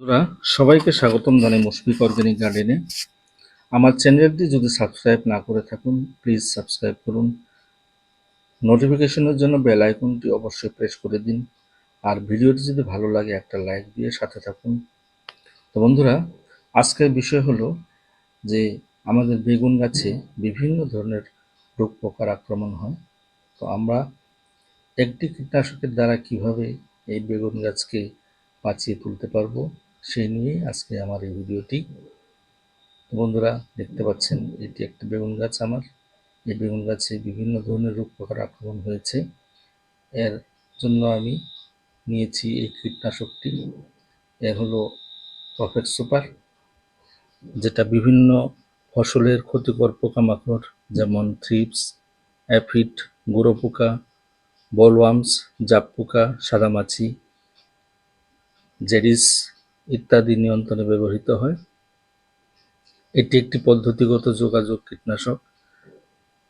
বন্ধুরা, সবাইকে স্বাগতম জানাই মুশফিক অর্গানিক গার্ডেনে। আমার চ্যানেলটি যদি সাবস্ক্রাইব না করে থাকুন, প্লিজ সাবস্ক্রাইব করুন। নোটিফিকেশনের জন্য বেল আইকনটি অবশ্যই প্রেস করে দিন। আর ভিডিওটি যদি ভালো লাগে, একটা লাইক দিয়ে সাথে থাকুন। তো বন্ধুরা, আজকের বিষয় হলো যে আমাদের বেগুন গাছে বিভিন্ন ধরনের রোগ পোকার আক্রমণ হয়। তো আমরা একটি কীটনাশকের দ্বারা কীভাবে এই বেগুন গাছকে বাঁচিয়ে তুলতে পারব? সেই নিয়ে আজকে আমার এই ভিডিওটি। বন্ধুরা, দেখতে পাচ্ছেন, এটি একটা বেগুন গাছ আমার। এই বেগুন গাছে বিভিন্ন ধরনের রোগ পোকার আক্রমণ হয়েছে। এর জন্য আমি নিয়েছি এই কীটনাশকটি। এর হলো প্রফেট সুপার, যেটা বিভিন্ন ফসলের ক্ষতিকর পোকামাকড়, যেমন থ্রিপস, অ্যাফিড, গুঁড়ো পোকা, বলওয়ার্মস, জাপ পোকা, সাদামাছি জেডিস ইত্যাদি নিয়ন্ত্রণে ব্যবহৃত হয়। এটি একটি পদ্ধতিগত যোগাযোগ কীটনাশক,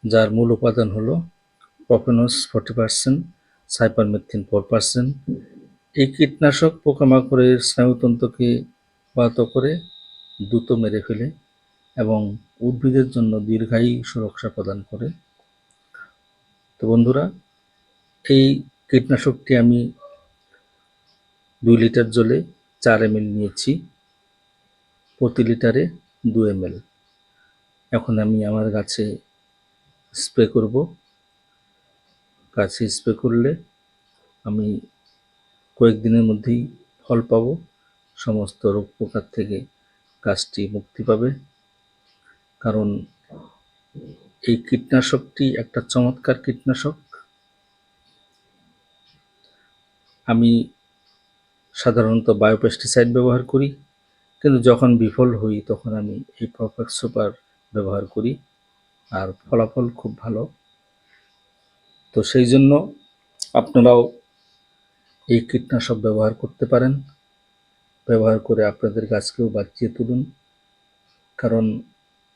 যার মূল উপাদান হলো profenofos forty percent, cypermethrin four percent. এই কীটনাশক পোকামাকড়ের স্নায়ুতন্ত্রকে ব্যাহত করে দ্রুত মেরে ফেলে এবং উদ্ভিদের জন্য দীর্ঘায়ী সুরক্ষা প্রদান করে। তো বন্ধুরা, এই কীটনাশকটি আমি দুই লিটার জলে চার এম নিয়েছি প্রতি লিটারে দু এম এখন আমি আমার গাছে স্প্রে করব। গাছে স্প্রে করলে আমি কয়েকদিনের মধ্যেই ফল পাব। সমস্ত রোগ পোকার থেকে গাছটি মুক্তি পাবে। কারণ এই কীটনাশকটি একটা চমৎকার কীটনাশক। আমি সাধারণত বায়োপেস্টিসাইড ব্যবহার করি, কিন্তু যখন বিফল হই তখন আমি এই পারফেক্ট সুপার ব্যবহার করি, আর ফলাফল খুব ভালো। তো সেই জন্য আপনারাও এই কীটনাশক ব্যবহার করতে পারেন। ব্যবহার করে আপনাদের গাছকেও বাঁচিয়ে তুলুন। কারণ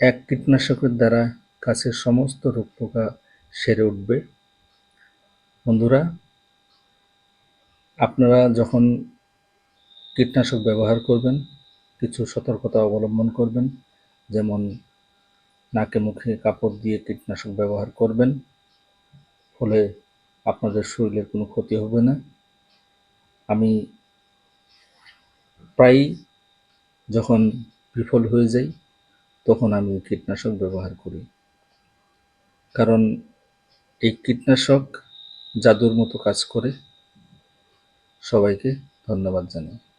এক কীটনাশকের দ্বারা গাছের সমস্ত রোগ পোকা সেরে উঠবে। বন্ধুরা, আপনারা যখন কীটনাশক ব্যবহার করবেন, কিছু সতর্কতা অবলম্বন করবেন, যেমন নাকে মুখে কাপড় দিয়ে কীটনাশক ব্যবহার করবেন, ফলে আপনাদের শরীরের কোনো ক্ষতি হবে না। আমি প্রায়ই যখন বিফল হয়ে যাই, তখন আমি কীটনাশক ব্যবহার করি। কারণ এই কীটনাশক জাদুর মতো কাজ করে। সবাইকে ধন্যবাদ জানাই।